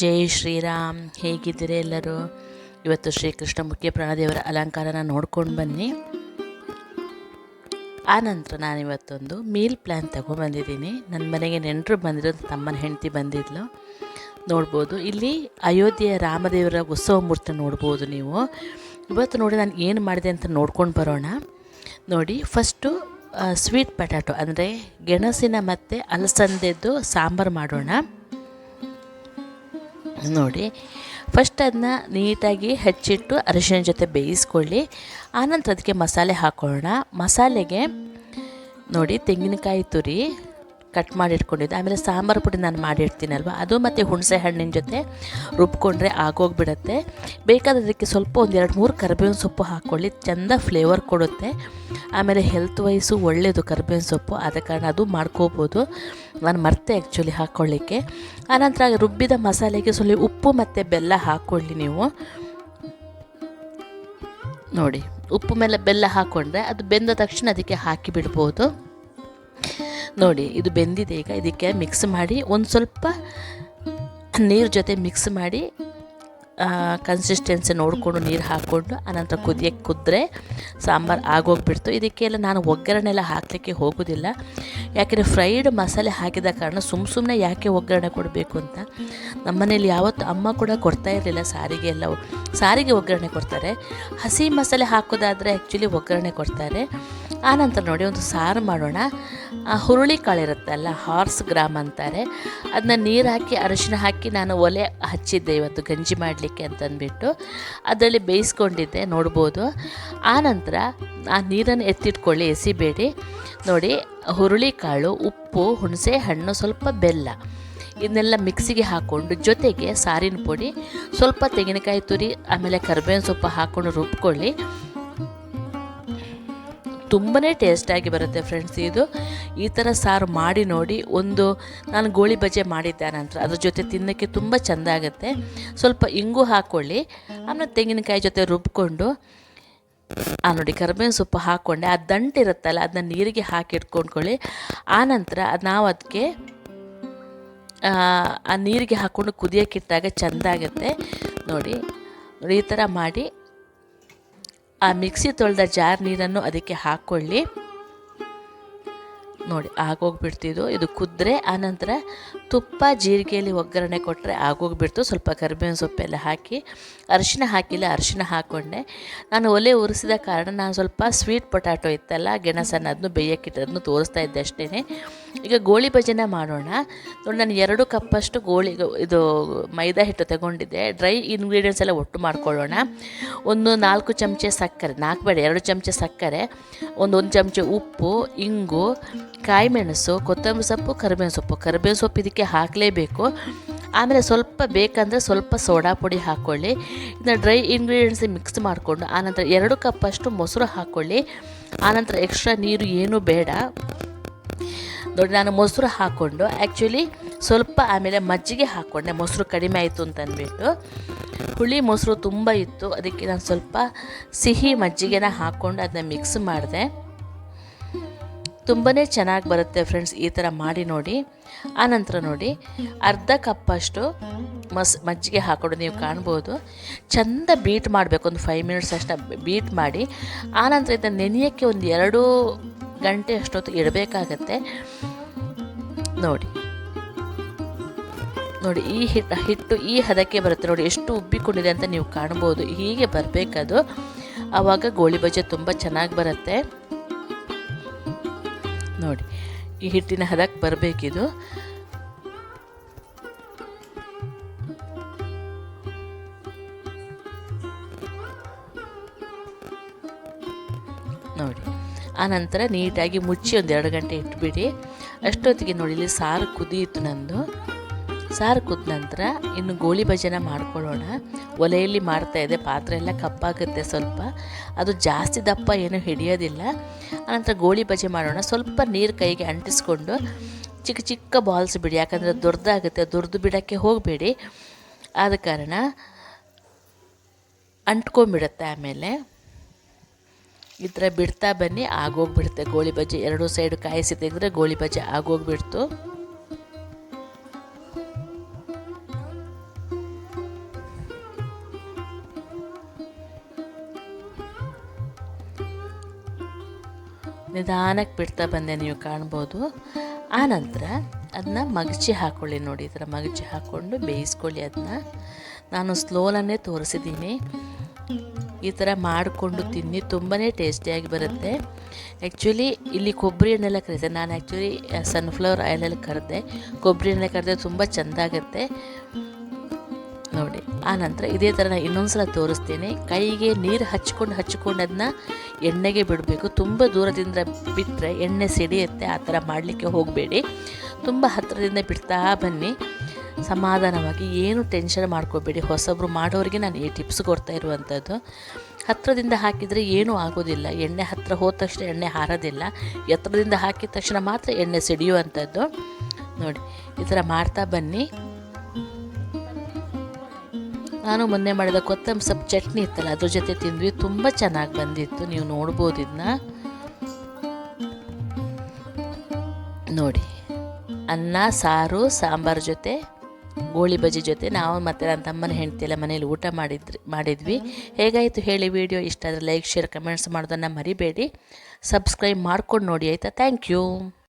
ಜೈ ಶ್ರೀರಾಮ್. ಹೇಗಿದ್ದೀರಿ ಎಲ್ಲರೂ? ಇವತ್ತು ಶ್ರೀಕೃಷ್ಣ ಮುಖ್ಯ ಪ್ರಾಣದೇವರ ಅಲಂಕಾರನ ನೋಡ್ಕೊಂಡು ಬನ್ನಿ. ಆನಂತರ ನಾನಿವತ್ತೊಂದು ಮೀಲ್ ಪ್ಲ್ಯಾನ್ ತಗೊಂಡ್ಬಂದಿದ್ದೀನಿ. ನನ್ನ ಮನೆಗೆ ನೆಂಟರು ಬಂದಿರೋದು ತಮ್ಮನ ಹೆಂಡತಿ ಬಂದಿದ್ಲು. ನೋಡ್ಬೋದು, ಇಲ್ಲಿ ಅಯೋಧ್ಯೆಯ ರಾಮದೇವರ ಉತ್ಸವ ಮೂರ್ತಿ ನೋಡ್ಬೋದು ನೀವು. ಇವತ್ತು ನೋಡಿ ನಾನು ಏನು ಮಾಡಿದೆ ಅಂತ ನೋಡ್ಕೊಂಡು ಬರೋಣ. ನೋಡಿ, ಫಸ್ಟು ಸ್ವೀಟ್ ಪೊಟ್ಯಾಟೊ ಅಂದರೆ ಗೆಣಸಿನ ಮತ್ತು ಅಲಸಂದೆದ್ದು ಸಾಂಬಾರು ಮಾಡೋಣ. ನೋಡಿ. ಫಸ್ಟ್ ಅದನ್ನ ನೀಟಾಗಿ ಹೆಚ್ಚಿಟ್ಟು ಅರಿಶಿನ ಜೊತೆ ಬೇಯಿಸ್ಕೊಳ್ಳಿ. ಆನಂತರ ಅದಕ್ಕೆ ಮಸಾಲೆ ಹಾಕೊಳ್ಳೋಣ ಮಸಾಲೆಗೆ ನೋಡಿ ತೆಂಗಿನಕಾಯಿ ತುರಿ ಕಟ್ ಮಾಡಿಟ್ಕೊಂಡಿದ್ದೆ. ಆಮೇಲೆ ಸಾಂಬಾರು ಪುಡಿ ನಾನು ಮಾಡಿರ್ತೀನಲ್ವ, ಅದು ಮತ್ತು ಹುಣಸೆ ಹಣ್ಣಿನ ಜೊತೆ ರುಬ್ಕೊಂಡ್ರೆ ಆಗೋಗ್ಬಿಡುತ್ತೆ. ಬೇಕಾದ ಅದಕ್ಕೆ ಸ್ವಲ್ಪ ಒಂದು ಎರಡು ಮೂರು ಕರಿಬೇವಿನ ಸೊಪ್ಪು ಹಾಕ್ಕೊಳ್ಳಿ, ಚೆಂದ ಫ್ಲೇವರ್ ಕೊಡುತ್ತೆ. ಆಮೇಲೆ ಹೆಲ್ತ್ ವೈಸು ಒಳ್ಳೆಯದು ಕರಿಬೇವಿನ ಸೊಪ್ಪು, ಆದ ಕಾರಣ ಅದು ಮಾಡ್ಕೋಬೋದು. ನಾನು ಮರ್ತೆ ಆ್ಯಕ್ಚುಲಿ ಹಾಕ್ಕೊಳ್ಳಿಕ್ಕೆ. ಆನಂತರ ರುಬ್ಬಿದ ಮಸಾಲೆಗೆ ಸ್ವಲ್ಪ ಉಪ್ಪು ಮತ್ತು ಬೆಲ್ಲ ಹಾಕ್ಕೊಳ್ಳಿ ನೀವು. ನೋಡಿ, ಉಪ್ಪು ಮೇಲೆ ಬೆಲ್ಲ ಹಾಕ್ಕೊಂಡ್ರೆ ಅದು ಬೆಂದ ತಕ್ಷಣ ಅದಕ್ಕೆ ಹಾಕಿ ಬಿಡ್ಬೋದು. ನೋಡಿ ಇದು ಬೆಂದಿದೆ ಈಗ. ಇದಕ್ಕೆ ಮಿಕ್ಸ್ ಮಾಡಿ ಒಂದು ಸ್ವಲ್ಪ ನೀರು ಜೊತೆ ಮಿಕ್ಸ್ ಮಾಡಿ ಕನ್ಸಿಸ್ಟೆನ್ಸಿ ನೋಡಿಕೊಂಡು ನೀರು ಹಾಕ್ಕೊಂಡು ಆನಂತರ ಕುದಿಯಕ್ಕೆ ಕುದ್ರೆ ಸಾಂಬಾರು ಆಗೋಗ್ಬಿಡ್ತು. ಇದಕ್ಕೆಲ್ಲ ನಾನು ಒಗ್ಗರಣೆ ಎಲ್ಲ ಹಾಕಲಿಕ್ಕೆ ಹೋಗೋದಿಲ್ಲ. ಯಾಕೆಂದರೆ ಫ್ರೈಡ್ ಮಸಾಲೆ ಹಾಕಿದ ಕಾರಣ ಸುಮ್ಮ ಸುಮ್ಮನೆ ಯಾಕೆ ಒಗ್ಗರಣೆ ಕೊಡಬೇಕು ಅಂತ? ನಮ್ಮನೇಲಿ ಯಾವತ್ತು ಅಮ್ಮ ಕೂಡ ಕೊಡ್ತಾ ಇರಲಿಲ್ಲ ಸಾರಿಗೆ ಎಲ್ಲ. ಸಾರಿಗೆ ಒಗ್ಗರಣೆ ಕೊಡ್ತಾರೆ. ಹಸಿ ಮಸಾಲೆ ಹಾಕೋದಾದರೆ ಆ್ಯಕ್ಚುಲಿ ಒಗ್ಗರಣೆ ಕೊಡ್ತಾರೆ. ಆನಂತರ ನೋಡಿ ಒಂದು ಸಾರು ಮಾಡೋಣ. ಹುರುಳಿ ಕಾಳು ಇರುತ್ತಲ್ಲ ಹಾರ್ಸ್ ಗ್ರಾಮ್ ಅಂತಾರೆ. ಅದನ್ನ ನೀರು ಹಾಕಿ ಅರಿಶಿನ ಹಾಕಿ ನಾನು ಒಲೆ ಹಚ್ಚಿದ್ದೆ ಇವತ್ತು ಗಂಜಿ ಮಾಡಲಿಕ್ಕೆ ಅಂತಂದ್ಬಿಟ್ಟು ಅದರಲ್ಲಿ ಬೇಯಿಸ್ಕೊಂಡಿದ್ದೆ, ನೋಡ್ಬೋದು. ಆನಂತರ ಆ ನೀರನ್ನು ಎತ್ತಿಟ್ಕೊಳ್ಳಿ, ಎಸಿಬೇಡಿ. ನೋಡಿ, ಹುರುಳಿಕಾಳು, ಉಪ್ಪು ಹುಣಸೆ ಹಣ್ಣು ಸ್ವಲ್ಪ ಬೆಲ್ಲ. ಇದನ್ನೆಲ್ಲ ಮಿಕ್ಸಿಗೆ ಹಾಕ್ಕೊಂಡು ಜೊತೆಗೆ ಸಾರಿನ ಪುಡಿ, ಸ್ವಲ್ಪ ತೆಂಗಿನಕಾಯಿ ತುರಿ, ಆಮೇಲೆ ಕರ್ಬೇವಿನ ಸೊಪ್ಪು ಹಾಕ್ಕೊಂಡು ರುಬ್ಕೊಳ್ಳಿ. ತುಂಬಾ ಟೇಸ್ಟಾಗಿ ಬರುತ್ತೆ ಫ್ರೆಂಡ್ಸ್ ಇದು. ಈ ಥರ ಸಾರು ಮಾಡಿ ನೋಡಿ, ಒಂದು ನಾನು ಗೋಳಿ ಬಜೆ ಮಾಡಿದ್ದೆ ನಂತರ, ಅದ್ರ ಜೊತೆ ತಿನ್ನೋಕ್ಕೆ ತುಂಬ ಚೆಂದ ಆಗುತ್ತೆ. ಸ್ವಲ್ಪ ಇಂಗು ಹಾಕ್ಕೊಳ್ಳಿ ಆಮೇಲೆ ತೆಂಗಿನಕಾಯಿ ಜೊತೆ ರುಬ್ಕೊಂಡು, ಆ ನೋಡಿ ಕರ್ಬೇವಿನ ಸೊಪ್ಪು ಹಾಕ್ಕೊಂಡೆ ಆ ದಂಟು ಇರುತ್ತಲ್ಲ ಅದನ್ನ ನೀರಿಗೆ ಹಾಕಿ ಇಟ್ಕೊಂಡ್ಕೊಳ್ಳಿ. ಆನಂತರ ನಾವು ಅದಕ್ಕೆ ಆ ನೀರಿಗೆ ಹಾಕ್ಕೊಂಡು ಕುದಿಯೋಕ್ಕಿಟ್ಟಾಗ ಚೆಂದ ಆಗುತ್ತೆ. ನೋಡಿ ನೋಡಿ ಈ ಥರ ಮಾಡಿ ಆ ಮಿಕ್ಸಿ ತೊಳೆದ ಜಾರ್ ನೀರನ್ನು ಅದಕ್ಕೆ ಹಾಕ್ಕೊಳ್ಳಿ ನೋಡಿ ಆಗೋಗ್ಬಿಡ್ತಿದ್ದು ಇದು ಕುದ್ರೆ, ಆನಂತರ ತುಪ್ಪ, ಜೀರಿಗೆಯಲ್ಲಿ ಒಗ್ಗರಣೆ ಕೊಟ್ಟರೆ ಆಗೋಗ್ಬಿಡ್ತು. ಸ್ವಲ್ಪ ಕರಿಬೇವಿನ ಸೊಪ್ಪೆಲ್ಲ ಹಾಕಿ, ಅರಿಶಿನ ಹಾಕಿಲ್ಲ, ಅರಿಶಿನ ಹಾಕ್ಕೊಂಡೆ ನಾನು ಒಲೆ ಉರಿಸಿದ ಕಾರಣ, ನಾನು ಸ್ವಲ್ಪ ಸ್ವೀಟ್ ಪೊಟ್ಯಾಟೊ ಇತ್ತಲ್ಲ, ಗೆಣಸನ್ನು ಅದನ್ನು ಬೇಯಕ್ಕೆ ತೋರಿಸ್ತಾ ಇದ್ದೆ ಅಷ್ಟೇ ಈಗ ಗೋಳಿ ಭಜನೆ ಮಾಡೋಣ. ನೋಡಿ, ನಾನು ಎರಡು ಕಪ್ಪಷ್ಟು ಗೋಳಿ, ಇದು ಮೈದಾ ಹಿಟ್ಟು ತಗೊಂಡಿದ್ದೆ. ಡ್ರೈ ಇಂಗ್ರೀಡಿಯೆಂಟ್ಸ್ ಎಲ್ಲ ಒಟ್ಟು ಮಾಡ್ಕೊಳ್ಳೋಣ. ಒಂದು ನಾಲ್ಕು ಚಮಚೆ ಸಕ್ಕರೆ, ನಾಲ್ಕು ಬೇಡ, ಎರಡು ಚಮಚೆ ಸಕ್ಕರೆ, ಒಂದು ಒಂದು ಚಮಚೆ ಉಪ್ಪು, ಇಂಗು ಕಾಯಿ ಮೆಣಸು ಕೊತ್ತಂಬರಿ ಸೊಪ್ಪು, ಕರಿಬೇವಿನ ಸೊಪ್ಪು. ಕರಿಬೇವಿನ ಸೊಪ್ಪು ಇದಕ್ಕೆ ಹಾಕಲೇಬೇಕು. ಆಮೇಲೆ ಸ್ವಲ್ಪ ಬೇಕಂದರೆ ಸ್ವಲ್ಪ ಸೋಡಾ ಪುಡಿ ಹಾಕ್ಕೊಳ್ಳಿ ಇದನ್ನ ಡ್ರೈ ಇಂಗ್ರೀಡಿಯೆಂಟ್ಸ್ ಮಿಕ್ಸ್ ಮಾಡಿಕೊಂಡು, ಆನಂತರ ಎರಡು ಕಪ್ಪಷ್ಟು ಮೊಸರು ಹಾಕ್ಕೊಳ್ಳಿ ಆನಂತರ ಎಕ್ಸ್ಟ್ರಾ ನೀರು ಏನೂ ಬೇಡ. ನೋಡಿ, ನಾನು ಮೊಸರು ಹಾಕ್ಕೊಂಡು ಆ್ಯಕ್ಚುಲಿ ಸ್ವಲ್ಪ ಆಮೇಲೆ ಮಜ್ಜಿಗೆ ಹಾಕ್ಕೊಂಡೆ ಮೊಸರು ಕಡಿಮೆ ಆಯಿತು ಅಂತ ಅಂದ್ಬಿಟ್ಟು. ಹುಳಿ ಮೊಸರು ತುಂಬ ಇತ್ತು. ಅದಕ್ಕೆ ನಾನು ಸ್ವಲ್ಪ ಸಿಹಿ ಮಜ್ಜಿಗೆನ ಹಾಕ್ಕೊಂಡು ಅದನ್ನ ಮಿಕ್ಸ್ ಮಾಡಿದೆ. ತುಂಬಾ ಚೆನ್ನಾಗಿ ಬರುತ್ತೆ ಫ್ರೆಂಡ್ಸ್ ಈ ಥರ ಮಾಡಿ ನೋಡಿ. ಆನಂತರ ನೋಡಿ, ಅರ್ಧ ಕಪ್ಪಷ್ಟು ಮಸ್, ಮಜ್ಜಿಗೆ ಹಾಕೊಂಡು ನೀವು ಕಾಣ್ಬೋದು. ಚೆಂದ ಬೀಟ್ ಮಾಡಬೇಕು. ಒಂದು ಫೈವ್ ಮಿನಿಟ್ಸ್ ಅಷ್ಟು ಬೀಟ್ ಮಾಡಿ. ಆನಂತರ ಇದನ್ನು ನೆನೆಯೋಕ್ಕೆ ಒಂದು ಎರಡು ಗಂಟೆ ಅಷ್ಟೊತ್ತು ಇಡಬೇಕಾಗತ್ತೆ. ನೋಡಿ. ನೋಡಿ, ಈ ಹಿಟ್ಟು ಹಿಟ್ಟು ಈ ಹದಕ್ಕೆ ಬರುತ್ತೆ. ನೋಡಿ, ಎಷ್ಟು ಉಬ್ಬಿಕೊಂಡಿದೆ ಅಂತ ನೀವು ಕಾಣ್ಬೋದು. ಹೀಗೆ ಬರಬೇಕದು. ಆವಾಗ ಗೋಳಿ ಬಜೆ ತುಂಬ ಚೆನ್ನಾಗಿ ಬರುತ್ತೆ. ನೋಡಿ, ಈ ಹಿಟ್ಟಿನ ಹದಕ್ಕೆ ಬರಬೇಕಿದು. ನೋಡಿ. ಆನಂತರ ನೀಟಾಗಿ ಮುಚ್ಚಿ ಒಂದು ಎರಡು ಗಂಟೆ ಇಟ್ಬಿಡಿ. ಅಷ್ಟೊತ್ತಿಗೆ ನೋಡಿ, ಇಲ್ಲಿ ಸಾರು ಕುದಿಯಿತು ನಂದು. ಸಾರು ಕುದ ನಂತರ ಇನ್ನು ಗೋಳಿ ಭಜನ ಮಾಡ್ಕೊಳ್ಳೋಣ. ಒಲೆಯಲ್ಲಿ ಮಾಡ್ತಾ ಇದೆ, ಪಾತ್ರೆ ಎಲ್ಲ ಕಪ್ಪಾಗುತ್ತೆ ಸ್ವಲ್ಪ. ಅದು ಜಾಸ್ತಿ ದಪ್ಪ ಏನೂ ಹಿಡಿಯೋದಿಲ್ಲ. ಆನಂತರ ಗೋಳಿ ಬಜೆ ಮಾಡೋಣ. ಸ್ವಲ್ಪ ನೀರು ಕೈಗೆ ಅಂಟಿಸ್ಕೊಂಡು ಚಿಕ್ಕ ಚಿಕ್ಕ ಬಾಲ್ಸ್ ಬಿಡಿ. ಯಾಕಂದರೆ ದೊಡ್ಡದಾಗುತ್ತೆ ದುರ್ದು ಬಿಡೋಕ್ಕೆ ಹೋಗಬೇಡಿ. ಆದ ಕಾರಣ ಅಂಟ್ಕೊಂಬಿಡುತ್ತೆ ಆಮೇಲೆ. ಈ ಥರ ಬಿಡ್ತಾ ಬನ್ನಿ, ಆಗೋಗ್ಬಿಡುತ್ತೆ. ಗೋಳಿ ಬಜ್ಜಿ ಎರಡೂ ಸೈಡ್ ಕಾಯಿಸಿ ತೆಗೆದ್ರೆ ಗೋಳಿ ಬಜ್ಜಿ ಆಗೋಗ್ಬಿಡ್ತು. ನಿಧಾನಕ್ಕೆ ಬಿಡ್ತಾ ಬಂದೆ, ನೀವು ಕಾಣ್ಬೋದು. ಆನಂತರ ಅದನ್ನ ಮಗಚಿ ಹಾಕೊಳ್ಳಿ ನೋಡಿ, ಈ ಥರ ಮಗಚಿ ಹಾಕ್ಕೊಂಡು ಬೇಯಿಸ್ಕೊಳ್ಳಿ ಅದನ್ನ ನಾನು ಸ್ಲೋಲನ್ನೇ ತೋರಿಸಿದ್ದೀನಿ. ಈ ಥರ ಮಾಡಿಕೊಂಡು ತಿನ್ನಿ ತುಂಬಾ ಟೇಸ್ಟಿಯಾಗಿ ಬರುತ್ತೆ. ಆ್ಯಕ್ಚುಲಿ ಇಲ್ಲಿ ಕೊಬ್ಬರಿ ಎಣ್ಣೆಲ್ಲ ಕರಿತೆ. ನಾನು ಆ್ಯಕ್ಚುಲಿ ಸನ್ಫ್ಲವರ್ ಆಯಿಲಲ್ಲಿ ಕರೆದೆ. ಕೊಬ್ಬರಿ ಎಣ್ಣೆ ಕರೆದ್ರೆ ತುಂಬ ಚೆಂದ ಆಗುತ್ತೆ ನೋಡಿ, ಆ ನಂತರ ಇದೇ ಥರ ನಾನು ಇನ್ನೊಂದು ಸಲ ತೋರಿಸ್ತೀನಿ. ಕೈಗೆ ನೀರು ಹಚ್ಕೊಂಡು ಹಚ್ಕೊಂಡು ಅದನ್ನ ಎಣ್ಣೆಗೆ ಬಿಡಬೇಕು. ತುಂಬ ದೂರದಿಂದ ಬಿಟ್ಟರೆ ಎಣ್ಣೆ ಸಿಡಿಯುತ್ತೆ. ಆ ಥರ ಮಾಡಲಿಕ್ಕೆ ಹೋಗಬೇಡಿ. ತುಂಬ ಹತ್ತಿರದಿಂದ ಬಿಡ್ತಾ ಬನ್ನಿ. ಸಮಾಧಾನವಾಗಿ ಏನು ಟೆನ್ಷನ್ ಮಾಡ್ಕೋಬೇಡಿ. ಹೊಸಬ್ರು ಮಾಡೋರಿಗೆ ನಾನು ಈ ಟಿಪ್ಸ್ ಕೊಡ್ತಾ ಇರುವಂಥದ್ದು ಹತ್ತಿರದಿಂದ ಹಾಕಿದರೆ ಏನೂ ಆಗೋದಿಲ್ಲ. ಎಣ್ಣೆ ಹತ್ತಿರ ಹೋದ ತಕ್ಷಣ ಎಣ್ಣೆ ಹಾರೋದಿಲ್ಲ. ಎತ್ತರದಿಂದ ಹಾಕಿದ ತಕ್ಷಣ ಮಾತ್ರ ಎಣ್ಣೆ ಸಿಡಿಯುವಂಥದ್ದು ನೋಡಿ, ಈ ಥರ ಮಾಡ್ತಾ ಬನ್ನಿ. ನಾನು ಮೊನ್ನೆ ಮಾಡಿದ ಕೊತ್ತಂಬರಿ ಸೊಪ್ಪು ಚಟ್ನಿ ಇತ್ತಲ್ಲ, ಅದ್ರ ಜೊತೆ ತಿಂದ್ವಿ. ತುಂಬ ಚೆನ್ನಾಗಿ ಬಂದಿತ್ತು. ನೀವು ನೋಡ್ಬೋದು ಇದನ್ನ ನೋಡಿ, ಅನ್ನ, ಸಾರು, ಸಾಂಬಾರು ಜೊತೆ ಗೋಳಿ ಬಜ್ಜಿ ಜೊತೆ ನಾವು ಮತ್ತು ನನ್ನ ತಮ್ಮನ ಹೆಂಡತಿ ಎಲ್ಲ ಮನೇಲಿ ಊಟ ಮಾಡಿದ್ರಿ ಮಾಡಿದ್ವಿ. ಹೇಗಾಯಿತು ಹೇಳಿ ವಿಡಿಯೋ? ಇಷ್ಟ ಆದರೆ ಲೈಕ್ ಶೇರ್ ಕಮೆಂಟ್ಸ್ ಮಾಡೋದನ್ನು ಮರಿಬೇಡಿ. ಸಬ್ಸ್ಕ್ರೈಬ್ ಮಾಡ್ಕೊಂಡು ನೋಡಿ, ಆಯಿತಾ? Thank you